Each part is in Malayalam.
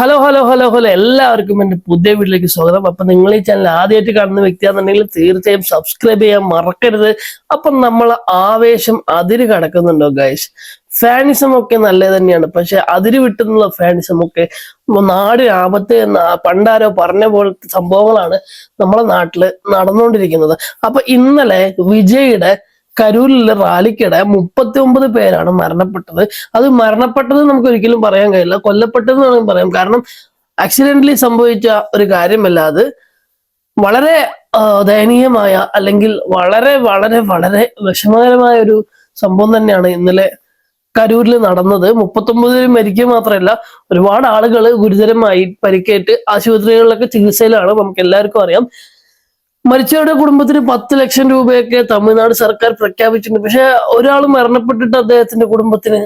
Hello hello hello hello. എല്ലാവർക്കും എന്റെ പുതിയ വീട്ടിലേക്ക് സ്വാഗതം. അപ്പൊ നിങ്ങൾ ഈ ചാനൽ ആദ്യമായിട്ട് കാണുന്ന വ്യക്തിയാണെന്നുണ്ടെങ്കിൽ തീർച്ചയായും സബ്സ്ക്രൈബ് ചെയ്യാൻ മറക്കരുത്. അപ്പൊ നമ്മൾ ആവേശം അതിര് കടക്കുന്നുണ്ടോ ഗൈസ് ഫാനിസം ഒക്കെ നല്ലത് തന്നെയാണ്. പക്ഷെ അതിര് വിട്ടുന്നുള്ള ഫാനിസം ഒക്കെ നാട് ആപത്ത് എന്ന പണ്ടാരോ പറഞ്ഞ പോലത്തെ സംഭവങ്ങളാണ് നമ്മളെ നാട്ടിൽ നടന്നുകൊണ്ടിരിക്കുന്നത്. അപ്പൊ ഇന്നലെ വിജയുടെ കരൂരിലെ റാലിക്കിടെ മുപ്പത്തി ഒമ്പത് പേരാണ് മരണപ്പെട്ടത്. അത് മരണപ്പെട്ടത് നമുക്ക് ഒരിക്കലും പറയാൻ കഴിയില്ല. കൊല്ലപ്പെട്ടത് നമുക്ക് പറയാം. കാരണം ആക്സിഡന്റലി സംഭവിച്ച ഒരു കാര്യമല്ല അത്. വളരെ ദയനീയമായ അല്ലെങ്കിൽ വളരെ വളരെ വളരെ വിഷമകരമായ ഒരു സംഭവം തന്നെയാണ് ഇന്നലെ കരൂരിൽ നടന്നത്. മുപ്പത്തൊമ്പത് പേര് മരിക്കുക മാത്രമല്ല ഒരുപാട് ആളുകൾ ഗുരുതരമായി പരിക്കേറ്റ് ആശുപത്രികളിലൊക്കെ ചികിത്സയിലാണ്. നമുക്ക് എല്ലാവർക്കും അറിയാം. മരിച്ചവരുടെ കുടുംബത്തിന് പത്ത് ലക്ഷം രൂപയൊക്കെ തമിഴ്നാട് സർക്കാർ പ്രഖ്യാപിച്ചിട്ടുണ്ട്. പക്ഷെ ഒരാൾ മരണപ്പെട്ടിട്ട് അദ്ദേഹത്തിന്റെ കുടുംബത്തിന്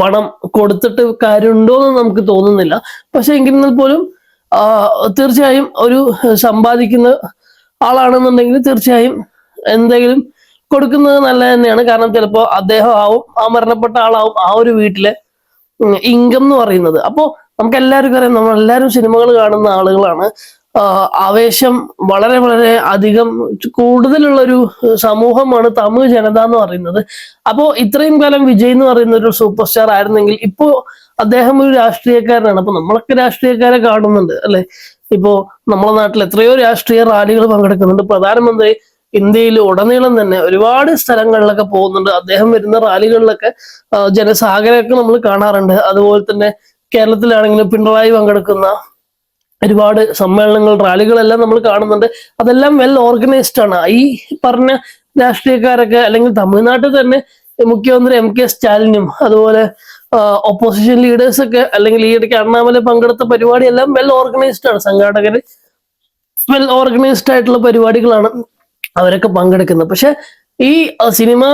പണം കൊടുത്തിട്ട് കാര്യമുണ്ടോ എന്ന് നമുക്ക് തോന്നുന്നില്ല. പക്ഷെ എങ്കിൽ പോലും തീർച്ചയായും ഒരു സമ്പാദിക്കുന്ന ആളാണെന്നുണ്ടെങ്കിൽ തീർച്ചയായും എന്തെങ്കിലും കൊടുക്കുന്നത് നല്ല തന്നെയാണ്. കാരണം ചിലപ്പോ അദ്ദേഹം ആവും ആ മരണപ്പെട്ട ആളാവും ആ ഒരു വീട്ടിലെ ഇൻകം എന്ന് പറയുന്നത്. അപ്പോ നമുക്ക് എല്ലാവർക്കും അറിയാം നമ്മൾ എല്ലാവരും സിനിമകൾ കാണുന്ന ആളുകളാണ്. ആവേശം വളരെ വളരെ അധികം കൂടുതലുള്ളൊരു സമൂഹമാണ് തമിഴ് ജനത എന്ന് പറയുന്നത്. അപ്പോ ഇത്രയും കാലം വിജയ് എന്ന് പറയുന്ന ഒരു സൂപ്പർ സ്റ്റാർ ആയിരുന്നെങ്കിൽ ഇപ്പോ അദ്ദേഹം ഒരു രാഷ്ട്രീയക്കാരനാണ്. അപ്പൊ നമ്മളൊക്കെ രാഷ്ട്രീയക്കാരെ കാണുന്നുണ്ട് അല്ലെ? ഇപ്പോ നമ്മുടെ നാട്ടിൽ എത്രയോ രാഷ്ട്രീയ റാലികൾ പങ്കെടുക്കുന്നുണ്ട്. പ്രധാനമന്ത്രി ഇന്ത്യയിൽ ഉടനീളം തന്നെ ഒരുപാട് സ്ഥലങ്ങളിലൊക്കെ പോകുന്നുണ്ട്. അദ്ദേഹം വരുന്ന റാലികളിലൊക്കെ ജനസാഗരമൊക്കെ നമ്മൾ കാണാറുണ്ട്. അതുപോലെ തന്നെ കേരളത്തിലാണെങ്കിലും പിണറായി പങ്കെടുക്കുന്ന ഒരുപാട് സമ്മേളനങ്ങൾ റാലികളെല്ലാം നമ്മൾ കാണുന്നുണ്ട്. അതെല്ലാം വെൽ ഓർഗനൈസ്ഡ് ആണ്. ഈ പറഞ്ഞ രാഷ്ട്രീയക്കാരൊക്കെ അല്ലെങ്കിൽ തമിഴ്നാട്ടിൽ തന്നെ മുഖ്യമന്ത്രി എം കെ സ്റ്റാലിനും അതുപോലെ ഓപ്പോസിഷൻ ലീഡേഴ്സ് ഒക്കെ അല്ലെങ്കിൽ ഈ ഇടയ്ക്ക് അണ്ണാമല പങ്കെടുത്ത പരിപാടിയെല്ലാം വെൽ ഓർഗനൈസ്ഡ് ആണ്. സംഘാടകർ വെൽ ഓർഗനൈസ്ഡ് ആയിട്ടുള്ള പരിപാടികളാണ് അവരൊക്കെ പങ്കെടുക്കുന്നത്. പക്ഷെ ഈ സിനിമ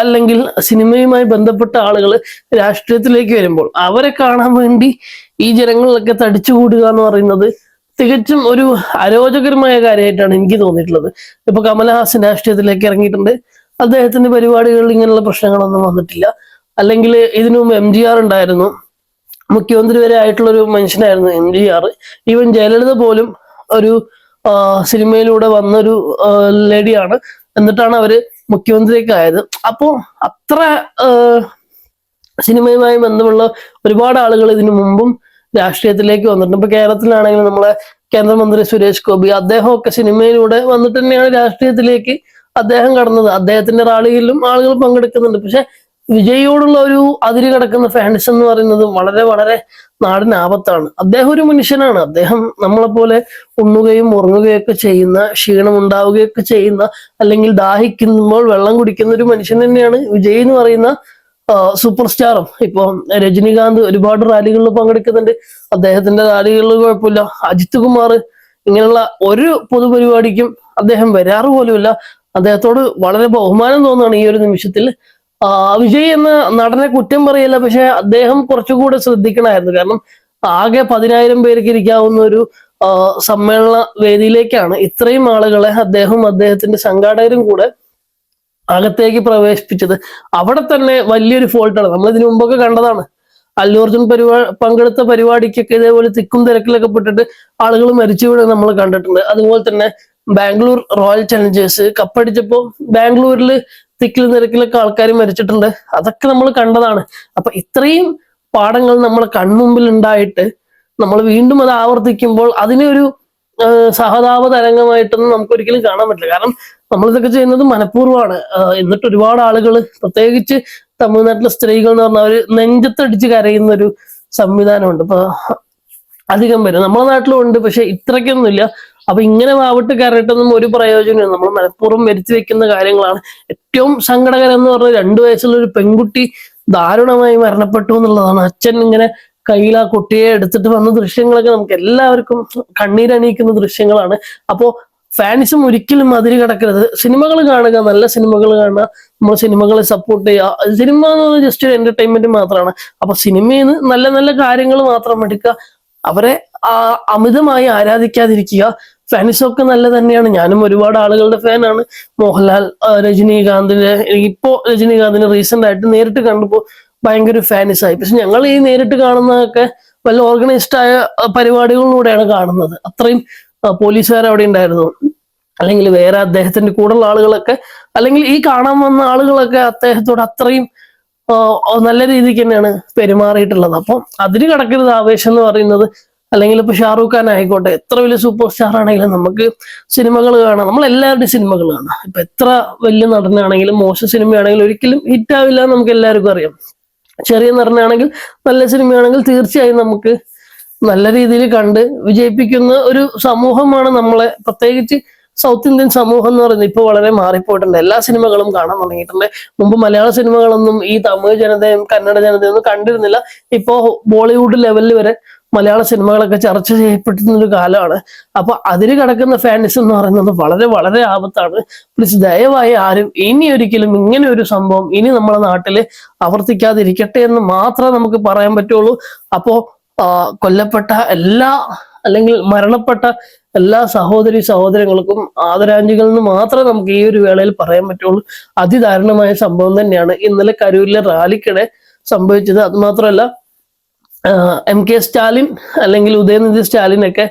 അല്ലെങ്കിൽ സിനിമയുമായി ബന്ധപ്പെട്ട ആളുകൾ രാഷ്ട്രീയത്തിലേക്ക് വരുമ്പോൾ അവരെ കാണാൻ വേണ്ടി ഈ ജനങ്ങളിലൊക്കെ തടിച്ചുകൂടുക എന്ന് പറയുന്നത് തികച്ചും ഒരു അരോചകരമായ കാര്യമായിട്ടാണ് എനിക്ക് തോന്നിയിട്ടുള്ളത്. ഇപ്പൊ കമലഹാസൻ രാഷ്ട്രീയത്തിലേക്ക് ഇറങ്ങിയിട്ടുണ്ട്. അദ്ദേഹത്തിന്റെ പരിപാടികളിൽ ഇങ്ങനെയുള്ള പ്രശ്നങ്ങളൊന്നും വന്നിട്ടില്ല. അല്ലെങ്കിൽ ഇതിനു മുമ്പ് എം ജി ആർ ഉണ്ടായിരുന്നു. മുഖ്യമന്ത്രി വരെ ആയിട്ടുള്ള ഒരു മനുഷ്യനായിരുന്നു M G R. Even Jayalalithaa പോലും ഒരു സിനിമയിലൂടെ വന്നൊരു ലേഡിയാണ്. എന്നിട്ടാണ് അവർ മുഖ്യമന്ത്രിയൊക്കെ അപ്പോ അത്ര സിനിമയുമായി ബന്ധമുള്ള ഒരുപാട് ആളുകൾ ഇതിനു മുമ്പും രാഷ്ട്രീയത്തിലേക്ക് വന്നിട്ടുണ്ട്. ഇപ്പൊ കേരളത്തിലാണെങ്കിലും നമ്മളെ കേന്ദ്രമന്ത്രി സുരേഷ് ഗോപി അദ്ദേഹമൊക്കെ സിനിമയിലൂടെ വന്നിട്ട് തന്നെയാണ് രാഷ്ട്രീയത്തിലേക്ക് അദ്ദേഹം കടന്നത്. അദ്ദേഹത്തിന്റെ റാളിയിലും ആളുകൾ പങ്കെടുക്കുന്നുണ്ട്. പക്ഷെ വിജയോടുള്ള ഒരു അതിര് കിടക്കുന്ന ഫാൻസ് എന്ന് പറയുന്നത് വളരെ വളരെ നാടിന് ആപത്താണ്. അദ്ദേഹം ഒരു മനുഷ്യനാണ്. അദ്ദേഹം നമ്മളെ പോലെ ഉണ്ണുകയും ഉറങ്ങുകയൊക്കെ ചെയ്യുന്ന ക്ഷീണം ഉണ്ടാവുകയൊക്കെ ചെയ്യുന്ന അല്ലെങ്കിൽ ദാഹിക്കുമ്പോൾ വെള്ളം കുടിക്കുന്ന ഒരു മനുഷ്യൻ തന്നെയാണ് വിജയ് എന്ന് പറയുന്ന സൂപ്പർ സ്റ്റാറും ഇപ്പൊ രജനികാന്ത് ഒരുപാട് റാലികളിൽ പങ്കെടുക്കുന്നുണ്ട്. അദ്ദേഹത്തിന്റെ റാലികളിൽ കുഴപ്പമില്ല. അജിത് കുമാർ ഇങ്ങനെയുള്ള ഒരു പൊതുപരിപാടിക്കും അദ്ദേഹം വരാറ് പോലുമില്ല. അദ്ദേഹത്തോട് വളരെ ബഹുമാനം തോന്നുകയാണ് ഈ ഒരു നിമിഷത്തിൽ. വിജയ് എന്ന നടനെ കുറ്റം പറയല്ല പക്ഷെ അദ്ദേഹം കുറച്ചുകൂടെ ശ്രദ്ധിക്കണമായിരുന്നു. കാരണം ആകെ പതിനായിരം പേർക്ക് ഇരിക്കാവുന്ന ഒരു സമ്മേളന വേദിയിലേക്കാണ് ഇത്രയും ആളുകളെ അദ്ദേഹം അദ്ദേഹത്തിന്റെ സംഘാടകരും കൂടെ അകത്തേക്ക് പ്രവേശിപ്പിച്ചത്. അവിടെ തന്നെ വലിയൊരു ഫോൾട്ടാണ്. നമ്മൾ ഇതിനു മുമ്പൊക്കെ കണ്ടതാണ്. അല്ലു അർജുൻ പരിപാ പങ്കെടുത്ത പരിപാടിക്കൊക്കെ ഇതേപോലെ തിക്കും തിരക്കിലൊക്കെ പെട്ടിട്ട് ആളുകൾ മരിച്ചു വീണ് നമ്മൾ കണ്ടിട്ടുണ്ട്. അതുപോലെ തന്നെ ബാംഗ്ലൂർ റോയൽ ചലഞ്ചേഴ്സ് കപ്പടിച്ചപ്പോ ബാംഗ്ലൂരിൽ തിക്കിലും നിരക്കിലൊക്കെ ആൾക്കാർ മരിച്ചിട്ടുണ്ട്. അതൊക്കെ നമ്മൾ കണ്ടതാണ്. അപ്പൊ ഇത്രയും പാഠങ്ങൾ നമ്മളെ കൺമുമ്പിൽ ഉണ്ടായിട്ട് നമ്മൾ വീണ്ടും അത് ആവർത്തിക്കുമ്പോൾ അതിനൊരു സഹതാപ തരംഗമായിട്ടൊന്നും നമുക്ക് ഒരിക്കലും കാണാൻ പറ്റില്ല. കാരണം നമ്മളിതൊക്കെ ചെയ്യുന്നത് മനഃപൂർവമാണ്. എന്നിട്ട് ഒരുപാട് ആളുകൾ പ്രത്യേകിച്ച് തമിഴ്നാട്ടിലെ സ്ത്രീകൾ എന്ന് പറഞ്ഞാൽ അവർ നെഞ്ചത്തടിച്ച് കരയുന്ന ഒരു സംവിധാനമുണ്ട്. ഇപ്പൊ അധികം പേര് നമ്മളെ നാട്ടിലും ഉണ്ട് പക്ഷെ ഇത്രയ്ക്കൊന്നുമില്ല. അപ്പൊ ഇങ്ങനെ വാവിട്ട് കയറിയിട്ടൊന്നും ഒരു പ്രയോജനമില്ല നമ്മൾ മനഃപൂർവം വരുത്തി വെക്കുന്ന കാര്യങ്ങളാണ്. ഏറ്റവും സങ്കടകരം എന്ന് പറഞ്ഞാൽ രണ്ടു വയസ്സുള്ള ഒരു പെൺകുട്ടി ദാരുണമായി മരണപ്പെട്ടു എന്നുള്ളതാണ്. അച്ഛൻ ഇങ്ങനെ കയ്യിൽ ആ കുട്ടിയെ എടുത്തിട്ട് വന്ന ദൃശ്യങ്ങളൊക്കെ നമുക്ക് എല്ലാവർക്കും കണ്ണീരണിയിക്കുന്ന ദൃശ്യങ്ങളാണ്. അപ്പോ ഫാൻസും ഒരിക്കലും അതിരി കിടക്കരുത്. സിനിമകൾ കാണുക നല്ല സിനിമകൾ കാണുക നമ്മൾ സിനിമകളെ സപ്പോർട്ട് ചെയ്യുക. സിനിമ എന്ന് പറഞ്ഞാൽ ജസ്റ്റ് ഒരു എന്റർടൈൻമെന്റ് മാത്രമാണ്. അപ്പൊ സിനിമയിൽ നിന്ന് നല്ല നല്ല കാര്യങ്ങൾ മാത്രം എടുക്കുക. അവരെ അമിതമായി ആരാധിക്കാതിരിക്കുക. ഫാൻസൊക്കെ നല്ല തന്നെയാണ്. ഞാനും ഒരുപാട് ആളുകളുടെ ഫാനാണ് മോഹൻലാൽ രജനീകാന്തിന് ഇപ്പോ രജനീകാന്തിന് റീസെന്റ് ആയിട്ട് നേരിട്ട് കണ്ടപ്പോ ഭയങ്കര ഫാനിസായി പക്ഷെ ഞങ്ങൾ ഈ നേരിട്ട് കാണുന്നതൊക്കെ വല്ല ഓർഗനൈസ്ഡ് ആയ പരിപാടികളിലൂടെയാണ് കാണുന്നത്. അത്രയും പോലീസുകാർ അവിടെ ഉണ്ടായിരുന്നു. അല്ലെങ്കിൽ വേറെ അദ്ദേഹത്തിന്റെ കൂടെയുള്ള ആളുകളൊക്കെ അല്ലെങ്കിൽ ഈ കാണാൻ വന്ന ആളുകളൊക്കെ അദ്ദേഹത്തോട് അത്രയും നല്ല രീതിക്ക് തന്നെയാണ് പെരുമാറിയിട്ടുള്ളത്. അപ്പം അതിന് കിടക്കരുത് ആവേശം എന്ന് പറയുന്നത് അല്ലെങ്കിൽ ഇപ്പൊ ഷാറൂഖ് ഖാൻ ആയിക്കോട്ടെ എത്ര വലിയ സൂപ്പർ സ്റ്റാർ ആണെങ്കിലും നമുക്ക് സിനിമകൾ കാണാം. നമ്മൾ എല്ലാവരുടെയും സിനിമകൾ കാണാം. ഇപ്പൊ എത്ര വലിയ നടനാണെങ്കിലും മോശം സിനിമയാണെങ്കിലും ഒരിക്കലും ഹിറ്റ് ആവില്ല എന്ന് നമുക്ക് എല്ലാവർക്കും അറിയാം. ചെറിയ നടനാണെങ്കിൽ നല്ല സിനിമയാണെങ്കിൽ തീർച്ചയായും നമുക്ക് നല്ല രീതിയിൽ കണ്ട് വിജയിപ്പിക്കുന്ന ഒരു സമൂഹമാണ് നമ്മളെ. പ്രത്യേകിച്ച് സൗത്ത് ഇന്ത്യൻ സമൂഹം എന്ന് പറയുന്നത് ഇപ്പൊ വളരെ മാറിപ്പോയിട്ടുണ്ട്. എല്ലാ സിനിമകളും കാണാൻ തുടങ്ങിയിട്ടുണ്ട്. മുമ്പ് മലയാള സിനിമകളൊന്നും ഈ തമിഴ് ജനതയും കന്നഡ ജനതയും ഒന്നും കണ്ടിരുന്നില്ല. ഇപ്പോ ബോളിവുഡ് ലെവലിൽ വരെ മലയാള സിനിമകളൊക്കെ ചർച്ച ചെയ്യപ്പെട്ടിരുന്ന ഒരു കാലമാണ്. അപ്പൊ അതിന് കിടക്കുന്ന ഫാൻസ് എന്ന് പറയുന്നത് വളരെ വളരെ ആപത്താണ്. പ്ലീസ് ദയവായി ആരും ഇനി ഒരിക്കലും ഇങ്ങനെ ഒരു സംഭവം ഇനി നമ്മുടെ നാട്ടിൽ ആവർത്തിക്കാതിരിക്കട്ടെ എന്ന് മാത്രമേ നമുക്ക് പറയാൻ പറ്റുള്ളൂ. അപ്പോ ആ, കൊല്ലപ്പെട്ട എല്ലാ അല്ലെങ്കിൽ മരണപ്പെട്ട എല്ലാ സഹോദരി സഹോദരങ്ങൾക്കും ആദരാഞ്ജലികൾ എന്ന് മാത്രമേ നമുക്ക് ഈ ഒരു വേളയിൽ പറയാൻ പറ്റുള്ളൂ. അതിദാരുണമായ സംഭവം തന്നെയാണ് ഇന്നലെ കരൂരിലെ റാലിക്കിടെ സംഭവിച്ചത്. അത് മാത്രമല്ല എം കെ സ്റ്റാലിൻ അല്ലെങ്കിൽ ഉദയനിധി സ്റ്റാലിനൊക്കെ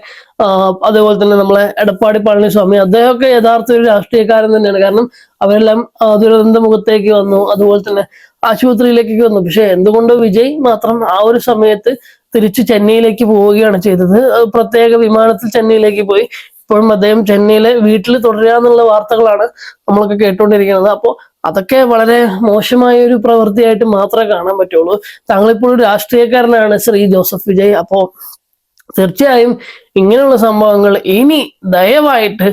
അതേപോലെ തന്നെ നമ്മളെ എടപ്പാടി പളനിസ്വാമി അദ്ദേഹമൊക്കെ യഥാർത്ഥ ഒരു രാഷ്ട്രീയക്കാരൻ തന്നെയാണ്. കാരണം അവരെല്ലാം ദുരന്ത മുഖത്തേക്ക് വന്നു അതുപോലെ തന്നെ ആശുപത്രിയിലേക്കൊക്കെ വന്നു. പക്ഷെ എന്തുകൊണ്ടോ വിജയ് മാത്രം ആ ഒരു സമയത്ത് തിരിച്ച് ചെന്നൈയിലേക്ക് പോവുകയാണ് ചെയ്തത്. പ്രത്യേക വിമാനത്തിൽ ചെന്നൈയിലേക്ക് പോയി. ഇപ്പോഴും അദ്ദേഹം ചെന്നൈയിലെ വീട്ടിൽ തുടരുക എന്നുള്ള വാർത്തകളാണ് നമ്മളൊക്കെ കേട്ടുകൊണ്ടിരിക്കുന്നത്. അപ്പോൾ അതൊക്കെ വളരെ മോശമായ ഒരു പ്രവൃത്തിയായിട്ട് മാത്രമേ കാണാൻ പറ്റുള്ളൂ. താങ്കളിപ്പോൾ ഒരു രാഷ്ട്രീയക്കാരനാണ് ശ്രീ ജോസഫ് വിജയ്. അപ്പോ തീർച്ചയായും ഇങ്ങനെയുള്ള സംഭവങ്ങൾ ഇനി ദയവായിട്ട്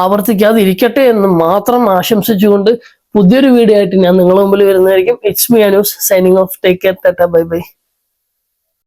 ആവർത്തിക്കാതിരിക്കട്ടെ എന്ന് മാത്രം ആശംസിച്ചുകൊണ്ട് പുതിയൊരു വീഡിയോ ആയിട്ട് ഞാൻ നിങ്ങളുടെ മുമ്പിൽ വരുന്നതായിരിക്കും. It's me Anu's signing off take care tata bye bye